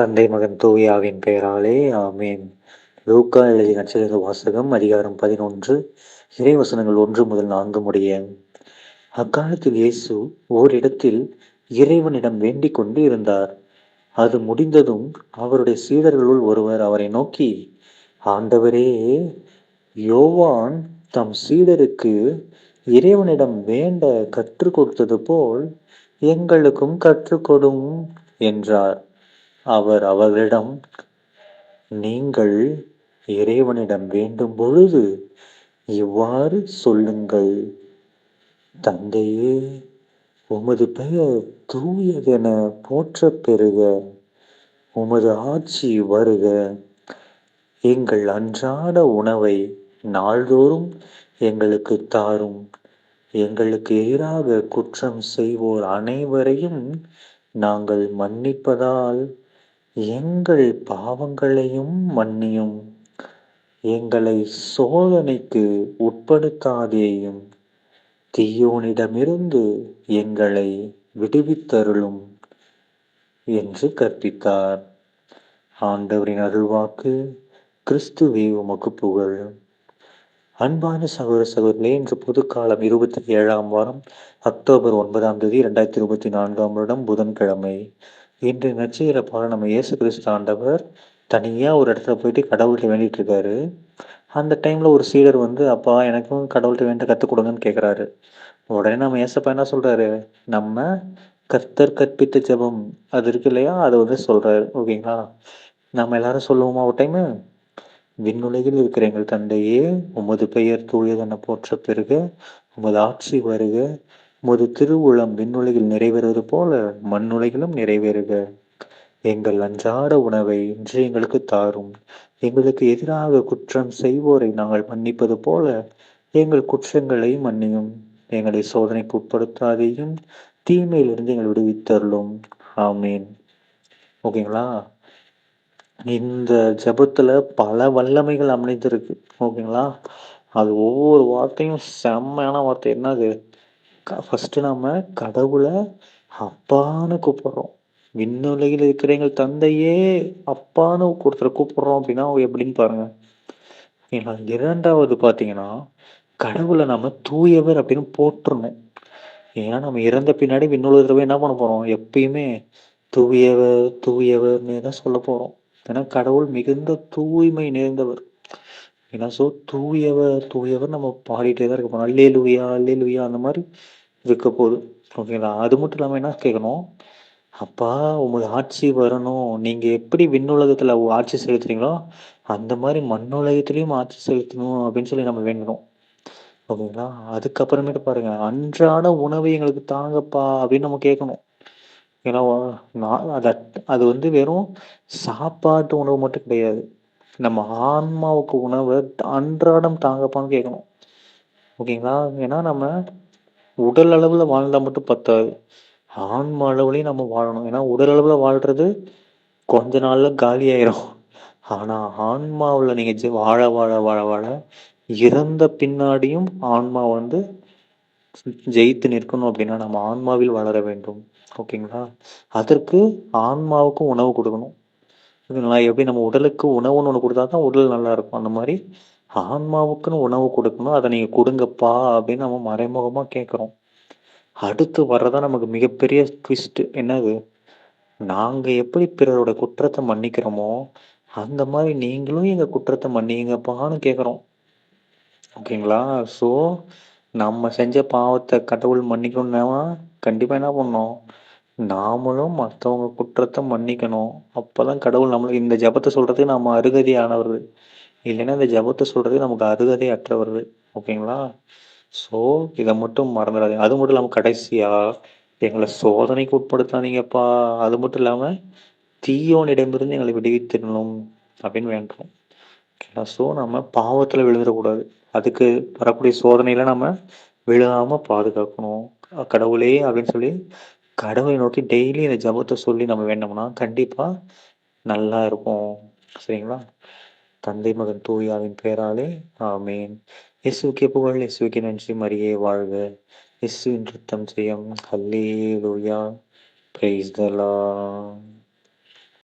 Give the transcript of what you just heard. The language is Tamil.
தந்தை மகன் தூயாவின் பெயராலே ஆமேன். லூக்கா எழுதிய நட்சத்திர வாசகம் அதிகாரம் பதினொன்று இறைவசனங்கள் ஒன்று முதல் நான்கு முடிய. அக்காலத்தில் இயேசு ஓரிடத்தில் இறைவனிடம் வேண்டிக் கொண்டு இருந்தார். அது முடிந்ததும் அவருடைய சீடர்களுள் ஒருவர் அவரை நோக்கி ஆண்டவரே யோவான் தம் சீடருக்கு இறைவனிடம் வேண்ட கற்றுக் கொடுத்தது போல் எங்களுக்கும் கற்றுக்கொடும் என்றார். அவர் அவர்களிடம் நீங்கள் இறைவனிடம் வேண்டும் பொழுது இவ்வாறு சொல்லுங்கள். தந்தையே உமது பெயர் தூயதென போற்ற பெறுக உமது ஆட்சி வருக. எங்கள் அன்றாட உணவை நாள்தோறும் எங்களுக்கு தாரும். எங்களுக்கு எதிராக குற்றம் செய்வோர் அனைவரையும் நாங்கள் மன்னிப்பதால் எங்கள் பாவங்களையும் மன்னியும். எங்களை சோதனைக்கு உட்படுத்தாதேயும். தீயோனிடமிருந்து எங்களை விடுவித்தருளும் என்று கற்பித்தார். ஆண்டவரின் அருள்வாக்கு கிறிஸ்துவே உமக்கு புகழ். அன்பான சகோதர சகோதரிகளே இன்று பொதுக்காலம் இருபத்தி ஏழாம் வாரம் அக்டோபர் ஒன்பதாம் தேதி இரண்டாயிரத்தி இருபத்தி நான்காம் வருடம் புதன்கிழமை. இன்று நச்சுகிற பாடம் நம்ம இயேசு கிறிஸ்து ஆண்டவர் தனியாக ஒரு இடத்துல போயிட்டு கடவுள்கிட்ட வேண்டிட்டு இருக்காரு. அந்த டைமில் ஒரு சீடர் வந்து அப்பா எனக்கும் கடவுள்கிட்ட வேண்ட கற்றுக் கொடுங்கன்னு கேட்குறாரு உடனே நம்ம ஏசப்பா என்ன சொல்கிறாரு நம்ம கர்த்தர் கற்பித்த ஜபம் அது இருக்கு இல்லையா? அதை வந்து சொல்கிறாரு ஓகேங்களா? நம்ம எல்லாரும் சொல்லுவோமா ஒரு டைமு விண்ணுலகில் இருக்கிற எங்கள் தந்தையே உமது பெயர் தூயதென போற்ற பிறகு உமது ஆட்சி வருக உமது திருவுளம் விண்ணுலகில் நிறைவேறுவது போல மண்ணுலகிலும் நிறைவேறுக. எங்கள் அன்றாட உணவை இன்று எங்களுக்கு தாரும். எங்களுக்கு எதிராக குற்றம் செய்வோரை நாங்கள் மன்னிப்பது போல எங்கள் குற்றங்களை மன்னியும். எங்களை சோதனைக்கு உட்படுத்தாதையும் தீமையிலிருந்து எங்கள் விடுவித்தருளும். ஆமீன். ஓகேங்களா? இந்த ஜபத்துல பல வல்லமைகள் அமைந்திருக்கு. ஓகேங்களா? அது ஒவ்வொரு வார்த்தையும் செம்மையான வார்த்தை. என்னது? ஃபஸ்ட்டு நம்ம கடவுளை அப்பான்னு கூப்பிடுறோம். விண்ணுலகில் இருக்கிற எங்கள் தந்தையே அப்பான்னு ஒருத்தரை கூப்பிடுறோம் அப்படின்னா எப்படின்னு பாருங்க. ஏன்னா இரண்டாவது பார்த்தீங்கன்னா கடவுளை நம்ம தூயவர் அப்படின்னு போட்டுருணும் ஏன்னா நம்ம இறந்த பின்னாடி விண்ணுலகத்தில் என்ன பண்ண போகிறோம் எப்பயுமே தூயவர் தூயவர்னு தான் சொல்ல போகிறோம் ஏன்னா கடவுள் மிகுந்த தூய்மை நிறைந்தவர். ஏன்னா ஸோ தூயவர் தூயவர் நம்ம பாடிட்டே தான் இருக்க போறோம். அல்லே லுயா அல்லே லுயா அந்த மாதிரி இருக்க போகுது ஓகேங்களா? அது மட்டும் இல்லாமல் என்ன கேட்கணும் அப்பா உமது ஆட்சி வரணும். நீங்க எப்படி விண்ணுலகத்துல ஆட்சி செலுத்துறீங்களோ அந்த மாதிரி மண்ணுலகத்துலேயும் ஆட்சி செலுத்தணும் அப்படின்னு சொல்லி நம்ம வேண்டணும். ஓகேங்களா? அதுக்கப்புறமேட்டு பாருங்க. அன்றாட உணவை எங்களுக்கு தாங்கப்பா அப்படின்னு நம்ம கேட்கணும் ஏன்னா அது அது வந்து வெறும் சாப்பாட்டு உணவு மட்டும் கிடையாது. நம்ம ஆன்மாவுக்கு உணவை அன்றாடம் தாங்கப்பான்னு கேட்கணும் ஓகேங்களா? ஏன்னா நம்ம உடல் அளவில் வாழ்ந்தால் மட்டும் பத்தாது. ஆன்ம அளவுலையும் நம்ம வாழணும். ஏன்னா உடல் அளவில் வாழ்றது கொஞ்ச நாளில் காலி ஆயிரும். ஆனால் ஆன்மாவில் நீங்கள் வாழ வாழ வாழ வாழ இறந்த பின்னாடியும் ஆன்மா வந்து ஜெயித்து நிற்கணும் அப்படின்னா நம்ம ஆன்மாவில் வளர வேண்டும். ஓகேங்களா? அதற்கு ஆன்மாவுக்கும் உணவு கொடுக்கணும். எப்படி நம்ம உடலுக்கு உணவுன்னு ஒன்று கொடுத்தா தான் உடல் நல்லா இருக்கும். அந்த மாதிரி ஆன்மாவுக்குன்னு உணவு கொடுக்கணும் அதை நீங்கள் கொடுங்கப்பா அப்படின்னு நம்ம மறைமுகமாக கேட்குறோம் அடுத்து வர்றதான் நமக்கு மிகப்பெரிய ட்விஸ்ட்டு என்னது? நாங்கள் எப்படி பிறரோட குற்றத்தை மன்னிக்கிறோமோ அந்த மாதிரி நீங்களும் எங்கள் குற்றத்தை மன்னிங்கப்பான்னு கேட்குறோம் ஓகேங்களா? ஸோ நம்ம செஞ்ச பாவத்தை கடவுள் மன்னிக்கணும்னா கண்டிப்பாக என்ன பண்ணோம் நாமளும் மற்றவங்க குற்றத்தை மன்னிக்கணும். அப்போ தான் கடவுள் நம்மளுக்கு இந்த ஜபத்தை சொல்கிறதுக்கு நம்ம அருகதியானவர் இல்லைன்னா இந்த ஜபத்தை சொல்கிறது நமக்கு அருகதை அற்றவர்கள் ஓகேங்களா? ஸோ இதை மட்டும் மறந்துடாதீங்க. அது மட்டும் இல்லாமல் கடைசியாக எங்களை சோதனைக்கு உட்படுத்தாதீங்கப்பா. அது மட்டும் இல்லாமல் தீயோனிடமிருந்து எங்களை விடுவித்திடணும் அப்படின்னு வேண்டுறோம். ஓகேங்களா? ஸோ நம்ம பாவத்தில் விழுந்துடக்கூடாது. அதுக்கு வரக்கூடிய சோதனையில நம்ம விழாமல் பாதுகாக்கணும். கடவுளே அப்படின்னு சொல்லி கடவுளை நோக்கி டெய்லி இந்த ஜபத்தை சொல்லி நம்ம வேண்டோம்னா கண்டிப்பாக நல்லா இருக்கும். சரிங்களா? தந்தை மகன் தூயாவின் பெயராலே ஆமேன். இயேசுக்கே புகழ் இயேசுக்கே நன்றி மரியே வாழ்க. இயேசுவின் ரத்தம் செய்யும் ஹல்லே லூயா பிரைஸ் தலா